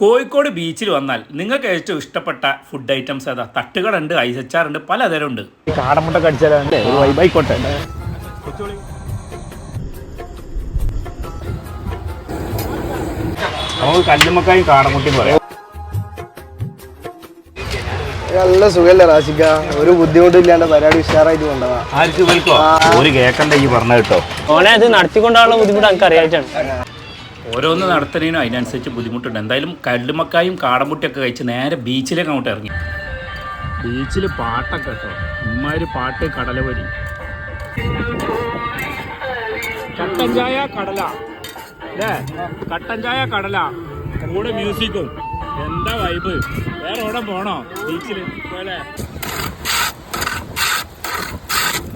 കോഴിക്കോട് ബീച്ചിൽ വന്നാൽ നിങ്ങൾക്ക് ഏറ്റവും ഇഷ്ടപ്പെട്ട ഫുഡ് ഐറ്റംസ് ഏതാ? തട്ടുകട ഉണ്ട് ഐസച്ചാറുണ്ട് പലതരം ഉണ്ട് കാടമുട്ട കടിച്ചാലേ ഒരു വൈബായിക്കോട്ടെ നമുക്ക് കല്ലുമ്മക്കായും കാടമുട്ടിയും പറയാം. നല്ല സുഖല്ലേ റാശിക്ക ഒരു ബുദ്ധിമുട്ടില്ലാണ്ട് പരിപാടി ഉഷാറായിട്ട് കൊണ്ടുപോകാം ആർക്ക് വിൽക്കോ ഒരു കേക്കണ്ട ഈ പറഞ്ഞ കേട്ടോ. ഓനെ അത് നടത്തിക്കൊണ്ടാണുള്ള ബുദ്ധിമുട്ട് എനിക്ക് അറിയാറ്റാണ് ഓരോന്ന് നടത്തുന്നതിനും അതിനനുസരിച്ച് ബുദ്ധിമുട്ടുണ്ട്. എന്തായാലും കല്ലുമക്കായും കാടമുട്ടിയൊക്കെ കഴിച്ച് നേരെ ബീച്ചിലേക്ക് അങ്ങോട്ട് ഇറങ്ങി. ബീച്ചിൽ പാട്ടൊക്കെ കേട്ടോ. ഇമ്മാതിരി പാട്ട് കടലവരി. കട്ടൻ ചായ കടല. അല്ലേ? കട്ടൻ ചായ കടല. കൂടെ മ്യൂസിക്കും. എന്താ വൈബ് വേറെ എവിടെ പോണോ? ബീച്ചിൽ പോലെ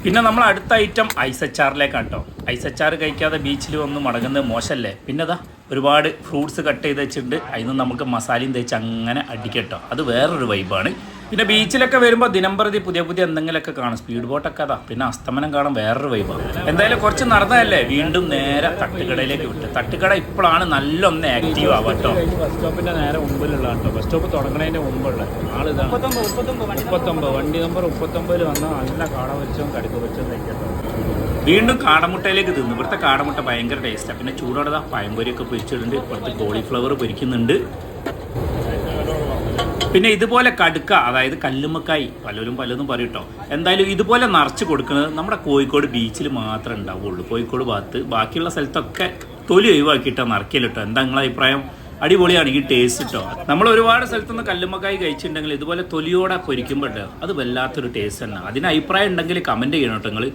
പിന്നെ നമ്മൾ അടുത്ത ഐറ്റം ഐസച്ചാറിലേക്കാണ് കേട്ടോ ഐസച്ചാർ കഴിക്കാതെ ബീച്ചിൽ വന്ന് മടങ്ങുന്നത് മോശമല്ലേ പിന്നെ അതാ ഒരുപാട് ഫ്രൂട്ട്സ് കട്ട് ചെയ്ത് വെച്ചിട്ടുണ്ട്. അതിൽ നിന്ന് നമുക്ക് മസാലയും തേച്ച് അങ്ങനെ അടിക്കട്ടോ. അത് വേറൊരു വൈബാണ് പിന്നെ ബീച്ചിലൊക്കെ വരുമ്പോൾ ദിനംപ്രതി പുതിയ പുതിയ എന്തെങ്കിലുമൊക്കെ കാണും. സ്പീഡ് ബോട്ടൊക്കെ അതാ. പിന്നെ അസ്തമനം കാണാൻ വേറൊരു വൈബാണ് എന്തായാലും കുറച്ച് നടന്നതല്ലേ? വീണ്ടും നേരെ തട്ടുകടയിലേക്ക് വിട്ട്. തട്ടുകട ഇപ്പോഴാണ് നല്ല ഒന്ന് ആക്റ്റീവ് കേട്ടോ. ബസ് സ്റ്റോപ്പിന്റെ നേരെ മുമ്പിലുള്ള കേട്ടോ. ബസ് സ്റ്റോപ്പ് തുടങ്ങണതിന്റെ മുമ്പുള്ള ആളിതാണ് മുപ്പത്തൊമ്പത് വണ്ടി നമ്പർ മുപ്പത്തൊമ്പതിൽ വന്ന നല്ല കാട വെച്ചും കടുക്ക വെച്ചും കഴിക്കട്ടോ വീണ്ടും കാടമുട്ടയിലേക്ക് തിന്നു. ഇവിടുത്തെ കാടമുട്ട ഭയങ്കര ടേസ്റ്റാണ് പിന്നെ ചൂടോടെ പഴംപൊരിയൊക്കെ പൊരിച്ചിട്ടുണ്ട് ഇപ്പോഴത്തെ കോളിഫ്ലവർ പൊരിക്കുന്നുണ്ട്. പിന്നെ ഇതുപോലെ കടുക്ക അതായത് കല്ലുമ്മക്കായി പലരും പലതും പറയും കേട്ടോ എന്തായാലും ഇതുപോലെ നിറച്ച് കൊടുക്കുന്നത് നമ്മുടെ കോഴിക്കോട് ബീച്ചിൽ മാത്രമേ ഉണ്ടാവുള്ളൂ. കോഴിക്കോട് ഭാഗത്ത് ബാക്കിയുള്ള സ്ഥലത്തൊക്കെ തൊലി ഒഴിവാക്കിയിട്ടോ നിറക്കിയല്ലോ കേട്ടോ എന്താ നിങ്ങളെ അഭിപ്രായം? അടിപൊളിയാണ് ഈ ടേസ്റ്റ് കേട്ടോ നമ്മൾ ഒരുപാട് സ്ഥലത്തുനിന്ന് കല്ലുമ്മക്കായി കഴിച്ചിട്ടുണ്ടെങ്കിൽ ഇതുപോലെ തൊലിയോടെ പൊരിക്കുമ്പോൾ അത് വല്ലാത്തൊരു ടേസ്റ്റ് തന്നെ. അതിന് അഭിപ്രായം ഉണ്ടെങ്കിൽ കമന്റ് ചെയ്യണം കേട്ടോ നിങ്ങൾ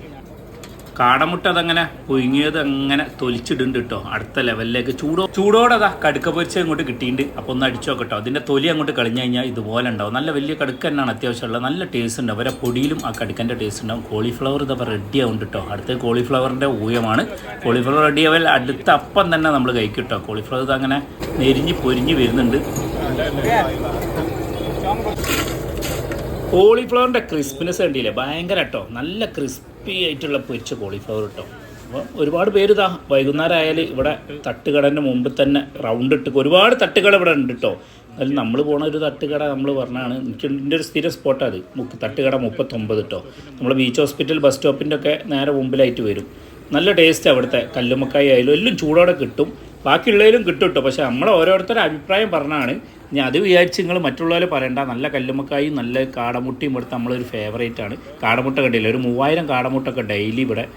കാടമുട്ട അതങ്ങനെ പുഴുങ്ങിയത് അങ്ങനെ തൊലിച്ചിടുന്നുണ്ട് കേട്ടോ. അടുത്ത ലെവലിലേക്ക് ചൂടോ ചൂടോടെ അതാ കടുക്ക പൊരിച്ച ഇങ്ങോട്ട് കിട്ടിയിട്ടുണ്ട് അപ്പോൾ ഒന്ന് അടിച്ചോ കേട്ടോ. അതിന്റെ തൊലി അങ്ങോട്ട് കളിഞ്ഞു കഴിഞ്ഞാൽ ഇതുപോലെ ഉണ്ടാവും. നല്ല വലിയ കടുക്ക തന്നെയാണ് അത്യാവശ്യമുള്ളത്. നല്ല ടേസ്റ്റ് ഉണ്ടാവും അവരെ പൊടിയിലും ആ കടുക്കന്റെ ടേസ്റ്റ് ഉണ്ടാവും. കോളിഫ്ലവർ ഇതപ്പോൾ റെഡി ആവും കേട്ടോ. അടുത്ത കോളിഫ്ലവറിന്റെ ഊയമാണ്. കോളിഫ്ലവർ റെഡി ആവാൻ അടുത്ത അപ്പം തന്നെ നമ്മൾ കഴിക്കും കേട്ടോ. കോളിഫ്ലവർ ഇത് അങ്ങനെ നെരിഞ്ഞ് പൊരിഞ്ഞ് വരുന്നുണ്ട്. കോളിഫ്ലവറിന്റെ ക്രിസ്പിനെസ് കണ്ടില്ലേ? ഭയങ്കര കേട്ടോ. നല്ല ക്രിസ്പി ആയിട്ടുള്ള പൊരിച്ച കോളിഫ്ലവർ കിട്ടും അപ്പോൾ ഒരുപാട് പേര് ഇതാ വൈകുന്നേരം ആയാൽ ഇവിടെ തട്ടുകടന്റെ മുമ്പിൽ തന്നെ റൗണ്ട് ഇട്ട് ഒരുപാട് തട്ടുകട ഇവിടെ ഉണ്ട് കേട്ടോ അതിൽ നമ്മൾ പോണ ഒരു തട്ടുകട നമ്മൾ പറഞ്ഞാണ് എനിക്ക് എന്റെ ഒരു സ്ഥിര സ്പോട്ടാണ് അത് മുക്ക് തട്ടുകട മുപ്പത്തൊമ്പത് കേട്ടോ നമ്മൾ ബീച്ച് ഹോസ്പിറ്റൽ ബസ് സ്റ്റോപ്പിന്റെ ഒക്കെ നേരെ മുമ്പിലായിട്ട് വരും. നല്ല ടേസ്റ്റ് അവിടുത്തെ കല്ലുമ്മക്കായി ആയാലും എല്ലാം ചൂടോടെ കിട്ടും. ബാക്കിയുള്ളതിലും കിട്ടും കേട്ടോ. പക്ഷേ നമ്മളെ ഓരോരുത്തരുടെ അഭിപ്രായം പറഞ്ഞാണ്. ഞാൻ അത് വിചാരിച്ച് നിങ്ങൾ മറ്റുള്ളവരെ പറയണ്ട. നല്ല കല്ലുമ്മക്കായും നല്ല കാടമുട്ടിയും ഇവിടുത്തെ നമ്മളൊരു ഫേവറേറ്റ് ആണ്. കാടമുട്ട കണ്ടില്ല? ഒരു മൂവായിരം കാടമുട്ടൊക്കെ ഡെയിലി ഇവിടെ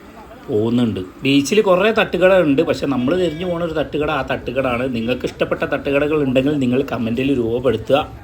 പോകുന്നുണ്ട്. ബീച്ചിൽ കുറേ തട്ടുകട ഉണ്ട് പക്ഷേ നമ്മൾ തിരിഞ്ഞു പോകുന്ന ഒരു തട്ടുകട ആ തട്ടുകടാണ് നിങ്ങൾക്ക് ഇഷ്ടപ്പെട്ട തട്ടുകടകൾ ഉണ്ടെങ്കിൽ നിങ്ങൾ കമന്റിൽ രൂപപ്പെടുത്തുക.